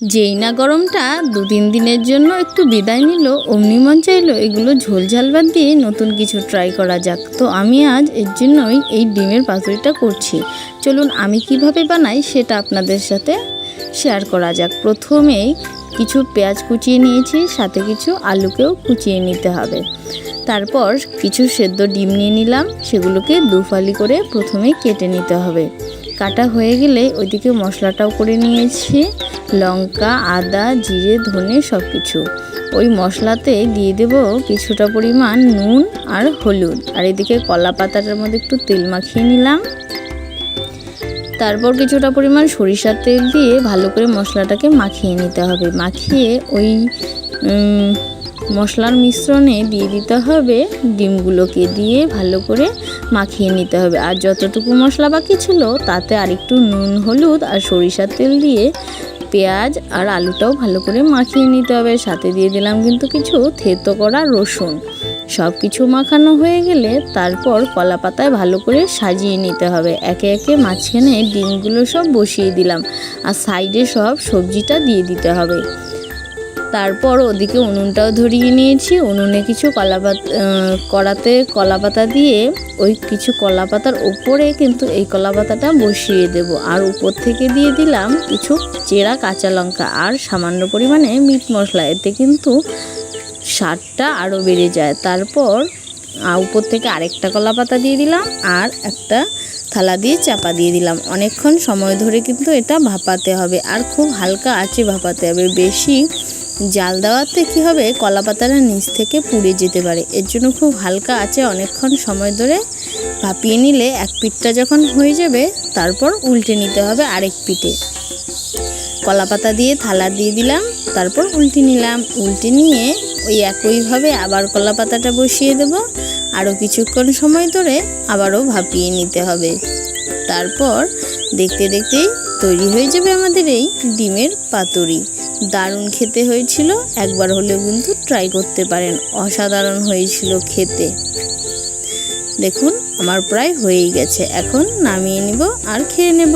যেই না গরমটা দু তিন দিনের জন্য একটু বিদায় নিল, অমনি মন চাইলো এগুলো ঝোল ঝাল বাদ দিয়ে নতুন কিছু ট্রাই করা যাক। তো আমি আজ এর জন্যই এই ডিমের পাতুরিটা করছি। চলুন আমি কীভাবে বানাই সেটা আপনাদের সাথে শেয়ার করা যাক। প্রথমেই কিছু পেঁয়াজ কুচিয়ে নিয়েছি, সাথে কিছু আলুকেও কুচিয়ে নিতে হবে। তারপর কিছু সেদ্ধ ডিম নিয়ে নিলাম, সেগুলোকে দুফালি করে প্রথমে কেটে নিতে হবে। কাটা হয়ে গেলে ওইদিকে মশলাটাও করে নিয়েছি। লঙ্কা, আদা, জিরে, ধনে সব কিছু ওই মশলাতে দিয়ে দেব কিছুটা পরিমাণ নুন আর হলুদ। আর এদিকে কলা পাতাটার মধ্যে একটু তেল মাখিয়ে নিলাম। তারপর কিছুটা পরিমাণ সরিষার তেল দিয়ে ভালো করে মশলাটাকে মাখিয়ে নিতে হবে। মাখিয়ে ওই মশলার মিশ্রণে দিয়ে দিতে হবে ডিমগুলোকে দিয়ে ভালো করে মাখিয়ে নিতে হবে। আর যতটুকু মশলা বাকি ছিল, তাতে আরেকটু নুন, হলুদ আর সরিষার তেল দিয়ে পেঁয়াজ আর আলুটাও ভালো করে মাখিয়ে নিতে হবে। সাথে দিয়ে দিলাম কিন্তু কিছু থেতো করা রসুন। সব কিছু মাখানো হয়ে গেলে তারপর কলা পাতায় ভালো করে সাজিয়ে নিতে হবে। একে একে মাঝখানে ডিমগুলো সব বসিয়ে দিলাম। আর সাইডে সব সবজিটা দিয়ে দিতে হবে। তারপর ওদিকে উনুনটাও ধরিয়ে নিয়েছি। উনুনে কিছু কলাপাতা কড়াতে কলা পাতা দিয়ে ওই কিছু কলা পাতার ওপরে কিন্তু এই কলা পাতাটা বসিয়ে দেব। আর উপর থেকে দিয়ে দিলাম কিছু চেরা কাঁচা লঙ্কা আর সামান্য পরিমাণে মিট মশলা। এতে কিন্তু স্বাদটা আরও বেড়ে যায়। তারপর উপর থেকে আরেকটা কলা পাতা দিয়ে দিলাম আর একটা থালা দিয়ে চাপা দিয়ে দিলাম। অনেকক্ষণ সময় ধরে কিন্তু এটা ভাপাতে হবে। আর খুব হালকা আঁচে ভাপাতে হবে। বেশি জাল দেওয়াতে কী হবে? কলা পাতাটা নিচ থেকে পুড়ে যেতে পারে। এর জন্য খুব হালকা আছে অনেকক্ষণ সময় ধরে ভাপিয়ে নিলে এক পিঠটা যখন হয়ে যাবে, তারপর উল্টে নিতে হবে আরেক পিঠে। কলা পাতা দিয়ে থালা দিয়ে দিলাম, তারপর উল্টে নিলাম। উল্টে নিয়ে ওই একইভাবে আবার কলা পাতাটা বসিয়ে দেব। আরও কিছুক্ষণ সময় ধরে আবারও ভাপিয়ে নিতে হবে। তারপর দেখতে দেখতেই তৈরি হয়ে যাবে আমাদের এই ডিমের পাতুরি। দারুণ খেতে হয়েছিল। একবার হলেও কিন্তু ট্রাই করতে পারেন। অসাধারণ হয়েছিল খেতে। দেখুন, আমার প্রায় হয়েই গেছে। এখন নামিয়ে নিব আর খেয়ে নেব।